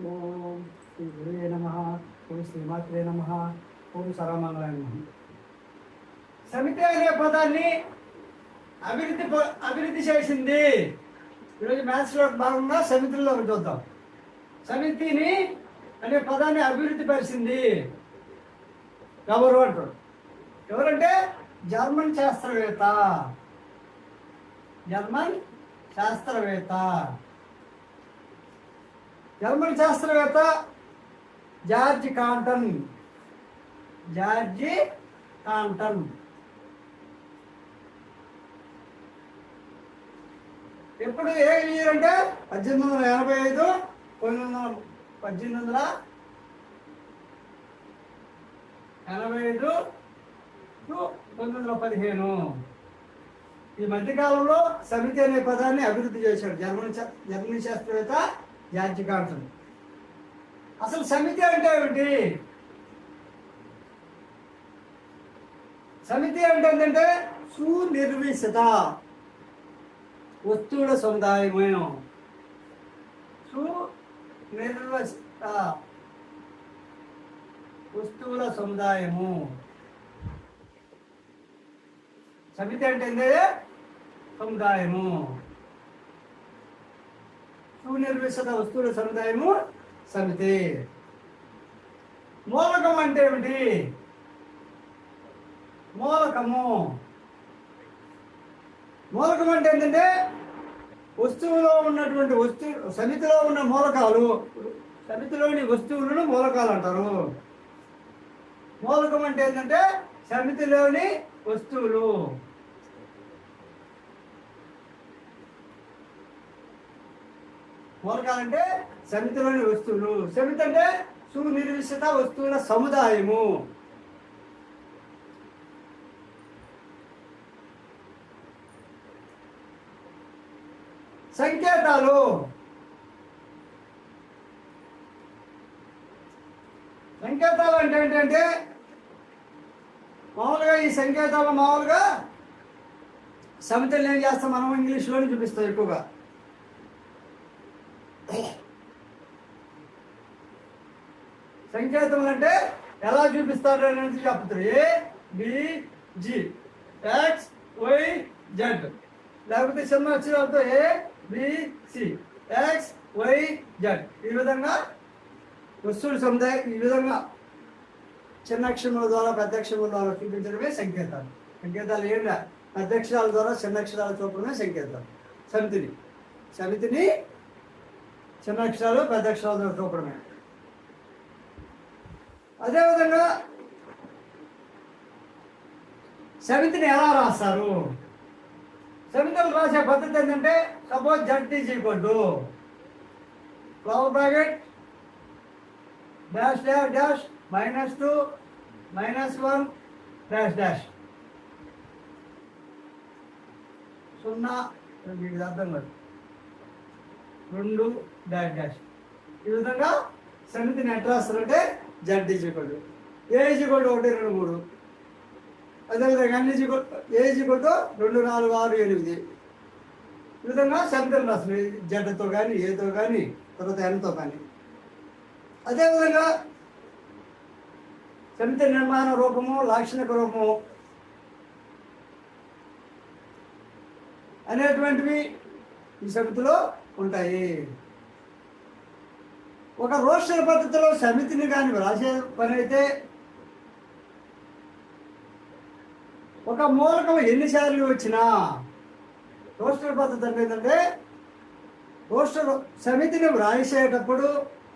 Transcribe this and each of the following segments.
ఓం శ్రీ గురువే నమ. ఓం శ్రీమాత్రే నమ. ఓం సర్వమంగళాయ నమ. సమితి అనే పదాన్ని అభివృద్ధి ప- అభివృద్ధి చేసింది. ఈరోజు మ్యాథ్స్లో భాగంగా సమితిలో చూద్దాం. సమితిని అనే పదాన్ని అభివృద్ధి పరిచింది. ఎవరు అంటారు? ఎవరంటే జర్మన్ శాస్త్రవేత్త. జర్మన్ శాస్త్రవేత్త. జర్మన్ శాస్త్రవేత్త? George Cantor. George Cantor. ఎప్పుడు ఏ ఇయర్ అంటే? పద్దెనిమిది వందల ఎనభై ఐదు పంతొమ్మిది వందల పద్దెనిమిది వందల ఎనభై ఐదు టు పంతొమ్మిది వందల పదిహేను. ఈ మధ్యకాలంలో సమితి అనే పదాన్ని అభివృద్ధి చేశాడు జర్మన్ జర్మనీ శాస్త్రవేత్త జార్జ్ అసలు సమితి అంటే ఏమిటి? సమితి అంటే ఏంటంటే సునిర్విశత వస్తువుల సముదాయమయం సునిర్వసిత వస్తువుల సముదాయము. సమితి అంటే సముదాయము. సునిర్విశత వస్తువుల సముదాయము సమితి. మూలకం అంటే ఏమిటి? మూలకము. మూలకం అంటే ఏంటంటే వస్తువులో ఉన్నటువంటి వస్తువు సమితిలో ఉన్న మూలకాలు సమితిలోని వస్తువులను మూలకాలు అంటారు. మూలకం అంటే ఏంటంటే సమితిలోని వస్తువులు. మూలకాలంటే సమితిలోని వస్తువులు. సమితి అంటే సునిర్విశిత వస్తువుల సముదాయము. సంకేతాలు. సంకేతాలు అంటే ఏంటంటే మామూలుగా ఈ సంకేతాలు మామూలుగా సమితలు ఏం చేస్తాం? మనం ఇంగ్లీష్లోనే చూపిస్తాం ఎక్కువగా. సంకేతములు అంటే ఎలా చూపిస్తారు అనేది చెప్తారు A B G. X Y Z లేకపోతే చిన్న అక్షరాలతో A B C. X Y Z ఈ విధంగా వస్తువుల సముదాయం ఈ విధంగా చిన్న అక్షరముల ద్వారా ప్రత్యక్షముల ద్వారా చూపించడమే సంకేతాలు. సంకేతాలు ఏంట? ప్రత్యక్షరాల ద్వారా చిన్న అక్షరాల చూపడమే సంకేతాలు. సమితిని. సమితిని చిన్న అక్షరాలు పెద్ద అక్షరాల ద్వారా చూపడమే అదేవిధంగా సమితిని ఎలా రాస్తారు? సమితులు రాసే పద్ధతి ఏంటంటే suppose Z is equal to flower bracket dash dash dash minus two minus one dash dash సున్నా మీకు అర్థం కాదు. రెండు డాష్ డాష్ ఈ విధంగా సమితిని ఎట్లా రాస్తారంటే జడ్ ఈజ్ ఈక్వల్ ఏ ఒకటి రెండు మూడు. అదేవిధంగా అన్ని ఈక్వల్ ఏ రెండు నాలుగు ఆరు ఎనిమిది. ఈ విధంగా సమితిని రాస్తుంది జడ్తో కానీ ఏతో కానీ తర్వాత ఎన్తో కానీ అదేవిధంగా సమితి నిర్మాణ రూపము లాక్షణిక రూపము అనేటువంటివి ఈ సమితిలో ఉంటాయి. ఒక రోస్టర్ పద్ధతిలో సమితిని కానీ రాసే పని అయితే ఒక మూలకం ఎన్నిసార్లు వచ్చినా రోస్టర్ పద్ధతి అంటే ఏంటంటే రోస్టర్ సమితిని వ్రాసేటప్పుడు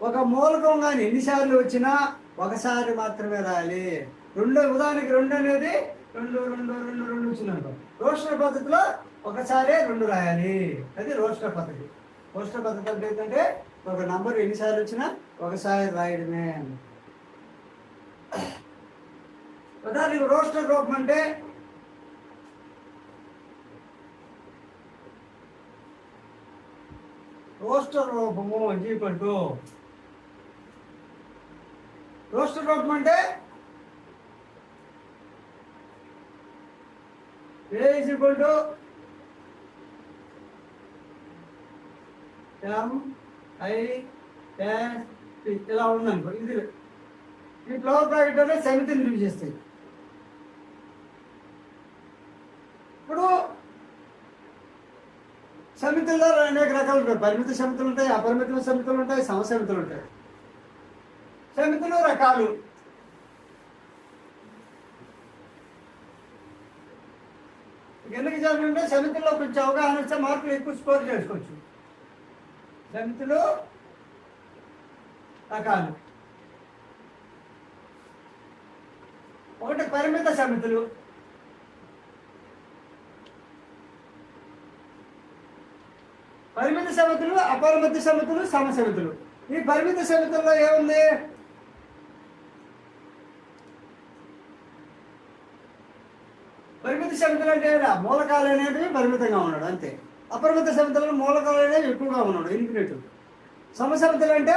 ఒక మూలకం కానీ ఎన్నిసార్లు వచ్చినా ఒకసారి మాత్రమే రాయాలి. రెండు ఉదాహరణకి రెండు అనేది రెండు రెండు రెండు రెండు వచ్చిందనుకో. రోస్టర్ పద్ధతిలో ఒకసారి రెండు రాయాలి. అది రోస్టర్ పద్ధతి. రోస్టర్ పద్ధతి అంటే ఏంటంటే ఒక నంబర్ ఎన్నిసార్లు వచ్చినా ఒకసారి రాయడమే ఉదాహరణకి రోస్టర్ రూపం అంటే రోస్టర్ రూపము ఈక్వల్ టు రోస్టర్ రూపం అంటే A is equal to M? I S P ఇలా ఉందనుకో ఇది ఈ ఫ్లవర్ బ్రాకెట్ అనేది సమితిని రివ్యూ చేస్తాయి. ఇప్పుడు సమితుల్లో అనేక రకాలు ఉంటాయి. పరిమిత సమితులు ఉంటాయి అపరిమిత సమితులు ఉంటాయి సమసమితులు ఉంటాయి. సమితులు రకాలు. ఎందుకు చదువుకుంటే సమితుల్లో కొంచెం అవగాహన వస్తే మార్కులు ఎక్కువ స్కోర్ చేసుకోవచ్చు. జంతులు రకాలు. ఒకటి పరిమిత సమితులు. పరిమిత సమితులు అపరిమిత సమితులు సమసమితులు ఈ పరిమిత సమితుల్లో ఏముంది? పరిమిత సమితులు అంటే మూలకాలు అనేవి పరిమితంగా ఉన్నాడు అంతే. అపరిమిత సమితులలో మూలకాలు అనేవి ఎక్కువగా ఉన్నాడు ఇన్ఫినిట్ సమసమితలు అంటే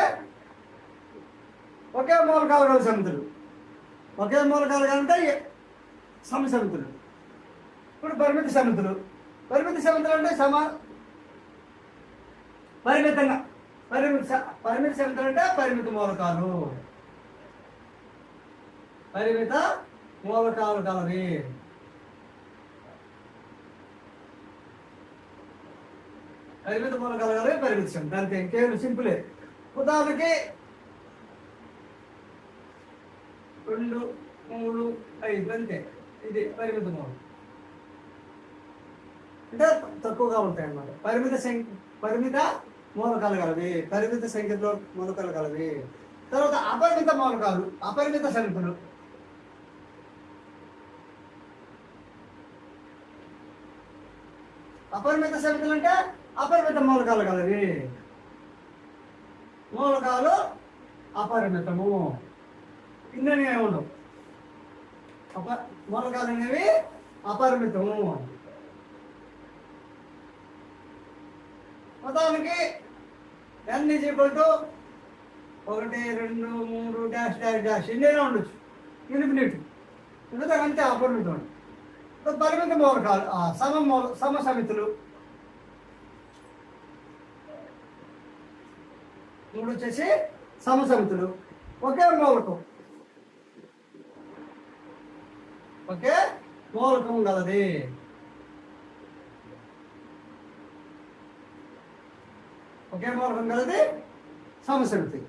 ఒకే మూలకాలు గల సమితులు ఒకే మూలకాలు అంటే సమసమితులు ఇప్పుడు పరిమిత సమితులు పరిమిత సమితులు అంటే సమ పరిమితంగా. పరిమిత పరిమిత సమితులు అంటే పరిమిత మూలకాలు. పరిమిత మూలకాలు కలవి పరిమిత మూలకాలు పరిమితం పరిమిత అంతే ఇంకేం సింపులే. ఉదాహరణకి రెండు మూడు ఐదు అంతే. ఇది పరిమిత మూలం. అంటే తక్కువగా ఉంటాయి అన్నమాట పరిమిత సంఖ్య పరిమిత మూలకాలు కలవి పరిమిత సంఖ్యలో మూలకాలు కలవి తర్వాత అపరిమిత మూలకాలు అపరిమిత సంఖ్యలు. అపరిమిత సంఖ్యలు అంటే అపరిమిత మూలకాలు కలవి మూలకాలు అపరిమితము. ఇన్ననే ఉండవు అప మూలకాలు అనేవి అపరిమితము. మొత్తానికి ఎన్ ఈజ్ ఈక్వల్ టు ఒకటి రెండు మూడు డాష్ డాష్ డాష్ ఎన్నైనా ఉండొచ్చు. ఇన్ఫినిట్. ఎందుకంటే అంతే అపరిమితం పరిమిత మూలకాలు ఆ, సమ మూల సమ మూడు వచ్చేసి సమ సమితులు ఒకే మూలకం. ఒకే మూలకం కలది ఒకే మూలకం కలది సమసమితి.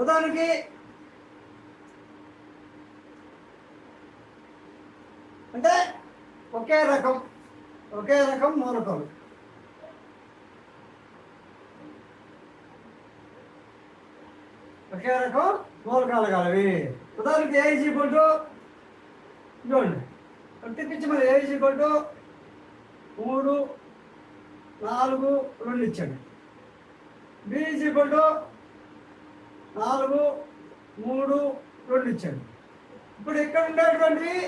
ఉదాహరణకి అంటే ఒకే రకం ఒకే రకం మూలకాలు. ఒకే రకం మూలకాలు కలవి ఉదాహరణకి ఏ ఈజ్ ఈక్వల్ టు చూడండి తిప్పించి మరి ఏ ఈజ్ ఈక్వల్ టు మూడు నాలుగు రెండు ఇచ్చాడు. బి ఈజ్ ఈక్వల్ టు నాలుగు మూడు రెండు ఇచ్చాడు. ఇప్పుడు ఇక్కడ ఉండేటువంటివి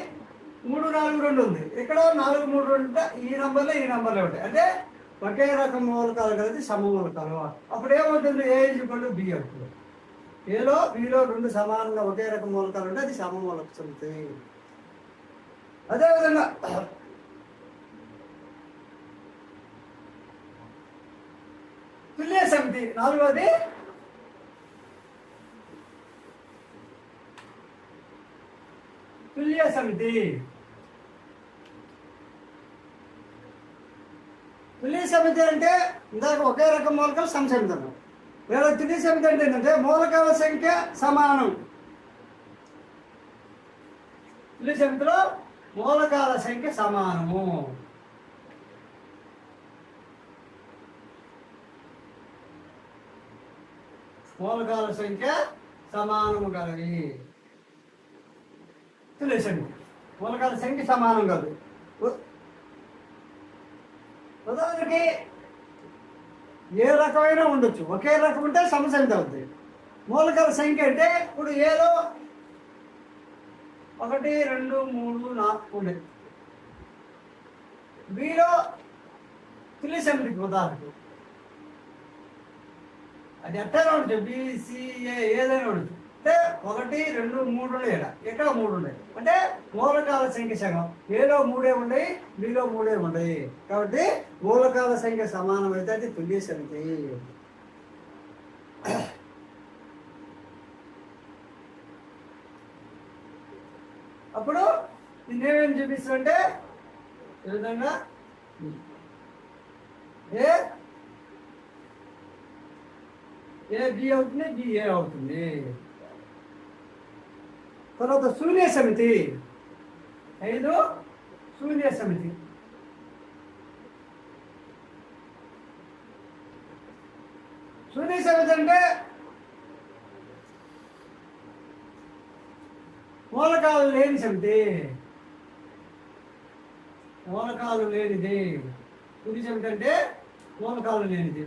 మూడు నాలుగు రెండు ఉంది? ఇక్కడ నాలుగు మూడు రెండు ఉంటే ఈ నంబర్లో ఈ నంబర్లో ఉంటాయి. అంటే ఒకే రకం మూలకాలు కలిసి సమ మూలకాలు అప్పుడు ఏమవుతుంది? A is equal to B అవుతుంది. ఏలో వీలో రెండు సమానంగా ఒకే రకం మూలకాలు ఉంటే అది సమ మూలక సమితి అదేవిధంగా తుల్య సమితి నాలుగోది తుల్య సమితి తుల్య సమితి అంటే ఇందాక ఒకే రకం మూలకాలు సంసమితం వేరే తుల్య సమితి అంటే ఏంటంటే మూలకాల సంఖ్య సమానం. తుల్య సమితిలో మూలకాల సంఖ్య సమానము. మూలకాల సంఖ్య సమానము కలవి తెలిసండి మూలకాల సంఖ్య సమానం కాదు. ఉదాహరణకి ఏ రకమైన ఉండొచ్చు. ఒకే రకం ఉంటే సమసంఖ్య అవుతుంది మూలకాల సంఖ్య అంటే ఇప్పుడు ఏలో? ఒకటి రెండు మూడు నాలుగు ఉండే బిలో తుల్య ఉదాహరణకు అది ఎట్లా ఉండొచ్చు. బీసీఏ ఏదైనా ఉండొచ్చు. అంటే ఒకటి రెండు మూడు ఉన్నాయి ఎక్కడ మూడు ఉన్నాయి. అంటే మూలకాల సంఖ్య సగం. ఏలో మూడే ఉన్నాయి మీలో మూడే ఉన్నాయి. కాబట్టి మూలకాల సంఖ్య సమానం అయితే అది తుల్య సంఖ్య అప్పుడు నేనేం చూపిస్తుంటే ఏ విధంగా ఏ ఏ బి అవుతుంది బిఏ అవుతుంది. తర్వాత శూన్య సమితి. ఐదు శూన్య సమితి. శూన్య సమితి అంటే మూలకాలు లేని సమితి. మూలకాలు లేనిది. శూన్య సమితి అంటే మూలకాలు లేనిది.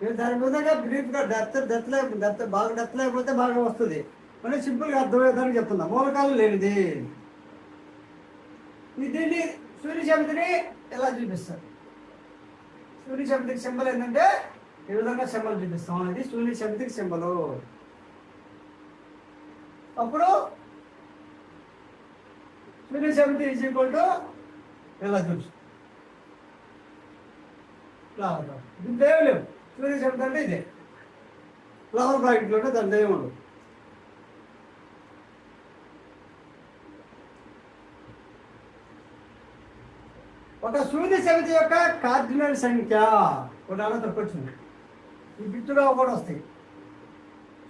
మీరు దాని మీద బ్రీఫ్గా డెత్ డెత్ లేకపోతే డెత్ బాగా డెత్ లేకపోతే బాగా వస్తుంది. మరి సింపుల్గా అర్థమయ్యేదానికి చెప్తున్నా. మూలకాలు లేనిది. దీన్ని సూర్య ఎలా చూపిస్తారు? సూర్య సమితికి సింబల్ ఏంటంటే ఈ విధంగా సింబల్ చూపిస్తాం. అనేది సూర్య సమితికి సింబలు. అప్పుడు సూర్య సమితి ఈజ్ ఈక్వల్ టు ఎలా చూపిస్తాం? ఇది దేవలేవు లేవు. సూర్య అంటే ఇదే. ఫ్లవర్ ప్రాజెక్ట్లో ఉంటే దాంట్లో ఉండదు. ఒక సూర్య సమితి యొక్క కార్డినల్ సంఖ్య. ఒక అన్న తప్పొచ్చింది ఈ బిట్టుగా కూడా వస్తాయి.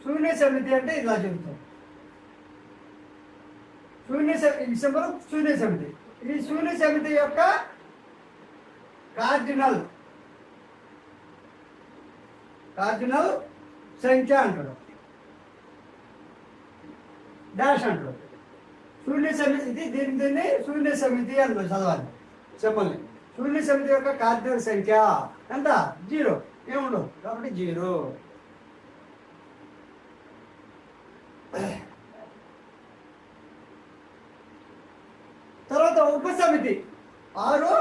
శూన్య సమితి అంటే ఇలా చెబుతాం. శూన్య స- డిసెంబర్ శూన్య సమితి. ఈ శూన్య సమితి యొక్క కార్డినల్ కార్డినల్ సంఖ్య అంటాడు. డాష్ అంటాడు. శూన్య సమితి ఇది దీని దీన్ని శూన్య సమితి అంటారు చదవాలి. చెప్పండి. శూన్య సమితి యొక్క కార్డినల్ సంఖ్య ఎంత? జీరో. ఏముండవు కాబట్టి జీరో. తర్వాత ఉపసమితి. ఆరు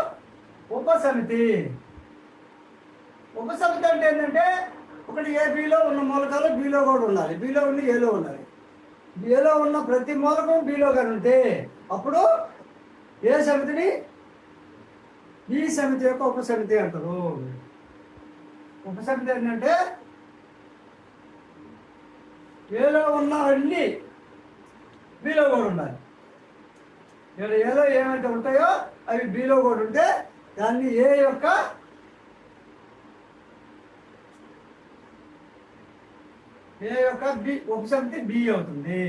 ఉపసమితి. ఉపసమితి అంటే ఏంటంటే ఒకటి ఏ బిలో ఉన్న మూలకాలు బిలో కూడా ఉండాలి. బిలో ఉండి ఏలో ఉండాలి. ఏలో ఉన్న ప్రతి మూలకం బిలో కానీ ఉంటే అప్పుడు ఏ సమితిని ఈ సమితి యొక్క ఉపసమితి అంటారు. ఉపసమితి ఏంటంటే ఏలో ఉన్నవన్నీ బీలో కూడా ఉండాలి. ఇలా ఏదో ఏమైతే ఉంటాయో అవి బీలో కూడా ఉంటే దాన్ని ఏ యొక్క ఏ యొక్క బి ఉపసమితి బి అవుతుంది.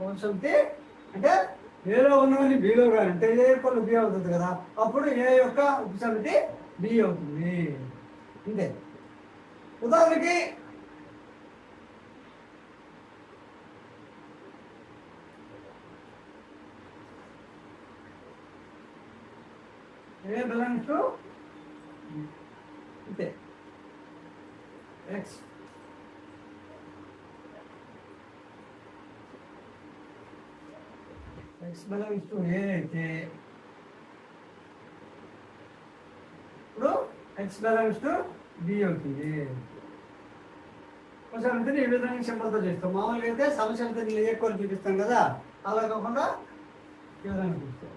ఉపసమితి అంటే ఏలో ఉన్నవని బిలో కానీ అంటే ఏ కొన్ని బి అవుతుంది కదా? అప్పుడు ఏ యొక్క ఉపసమితి బి అవుతుంది. అంతే ఉదాహరణకి ఏ బిలాంగ్స్ టు అంతే ఎక్స్ ఎక్స్ బిలాంగ్స్ టు ఇప్పుడు ఎక్స్ బిలాంగ్స్ టు బి అవుతుంది సమితిని ఈ విధంగా సింబల్తో చేస్తాం. మామూలుగా అయితే సమసమితిని ఎక్కువ చూపిస్తాం కదా అలా కాకుండా ఈ విధంగా చూపిస్తాం.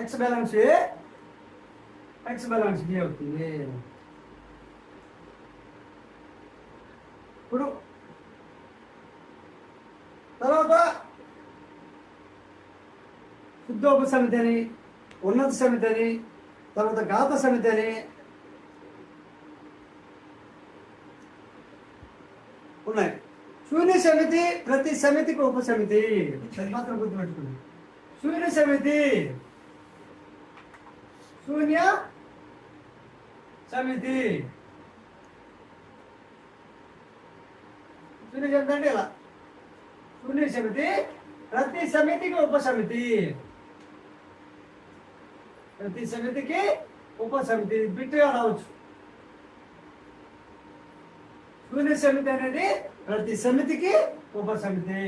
X balance A X balance B అవుతుంది. ఇప్పుడు తర్వాత ఉద్యోగ సమితి అని ఉన్నత సమితి అని తర్వాత ఘాత సమితి అని ఉన్నాయి. శూన్య సమితి ప్రతి సమితికి ఉప సమితి. అది మాత్రం గుర్తుపెట్టుకోండి. శూన్య సమితి. శూన్య సమితి. శూన్య సమితి అంటే ఇలా శూన్య సమితి ప్రతి సమితికి ఉప సమితి. ప్రతి సమితికి ఉపసమితి బిట్టుగా రావచ్చు. శూన్య సమితి అనేది ప్రతి సమితికి ఉపసమితి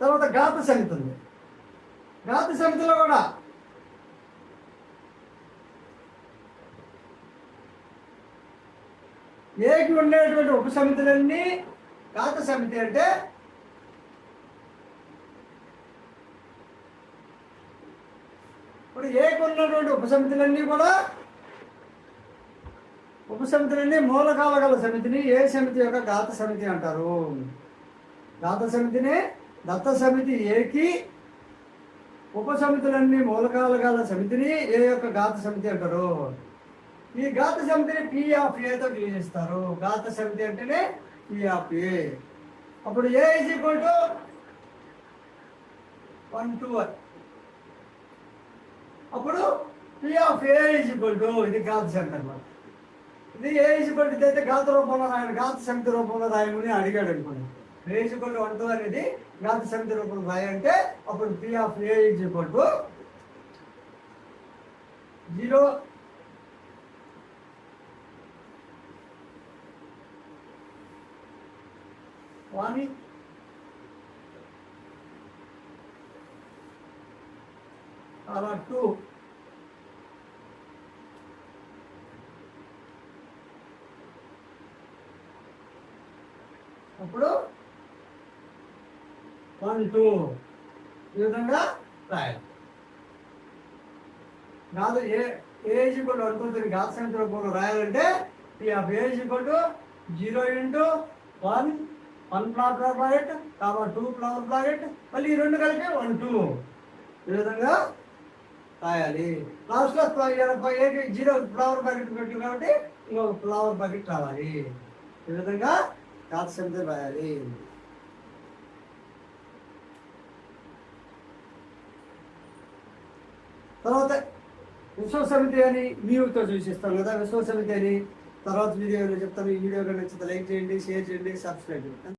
తర్వాత ఘాత సమితి ఉంది. ఘాత సమితిలో కూడా ఏకి ఉండేటువంటి ఉపసమితులన్నీ ఘాత సమితి అంటే ఇప్పుడు ఏకి ఉన్నటువంటి ఉపసమితులన్నీ కూడా ఉపసమితులన్నీ మూలకాల గల సమితిని ఏ సమితి యొక్క ఘాత సమితి అంటారు? ఘాత సమితిని దత్త సమితి ఏకి ఉపసమితులన్నీ మూలకాల గల సమితిని ఏ యొక్క ఘాత సమితి అంటారు? ఈ ఘాత సమితిని పి ఆఫ్ ఏతో విభజిస్తారు ఘాత సమితి అంటేనే పి ఆఫ్ ఏ అప్పుడు A is equal to one two one అప్పుడు P of A is equal to ఇది ఘాత సమితి అనమాట ఇది ఏ ఇజ్ ఈక్వల్ టు అయితే ఘాత రూపంలో రాయను ఘాత సమితి రూపంలో రాయమని అడిగాడు అనుకోండి. A is equal to one two అనేది ఘాత సమితి రూపంలో రాయంటే అప్పుడు P of A is equal to zero one అలా టూ అప్పుడు వన్ టూ ఈ విధంగా రాయాలి. కాదు A is equal one two three ఘాత సంఖ్య రూపంలో రాయాలంటే ఈ of is equal to zero into one one flower bracket కాబట్టి టూ ఫ్లవర్ ప్లాకెట్ మళ్ళీ ఈ రెండు కలిపి వన్ టూ ఈ విధంగా రాయాలి. లాస్ట్లో ఏకి జీరో ఫ్లవర్ ప్యాకెట్ పెట్టు కాబట్టి ఇంకొక ఫ్లవర్ ప్యాకెట్ రావాలి. ఈ విధంగా కాత సంఖ్య రాయాలి. తర్వాత విశ్వసమితి అని మీతో చూసిస్తాను కదా విశ్వసమితి అని. తర్వాత వీడియోలో చెప్తాను. ఈ వీడియో నచ్చితే లైక్ చేయండి షేర్ చేయండి సబ్స్క్రైబ్ చేయండి.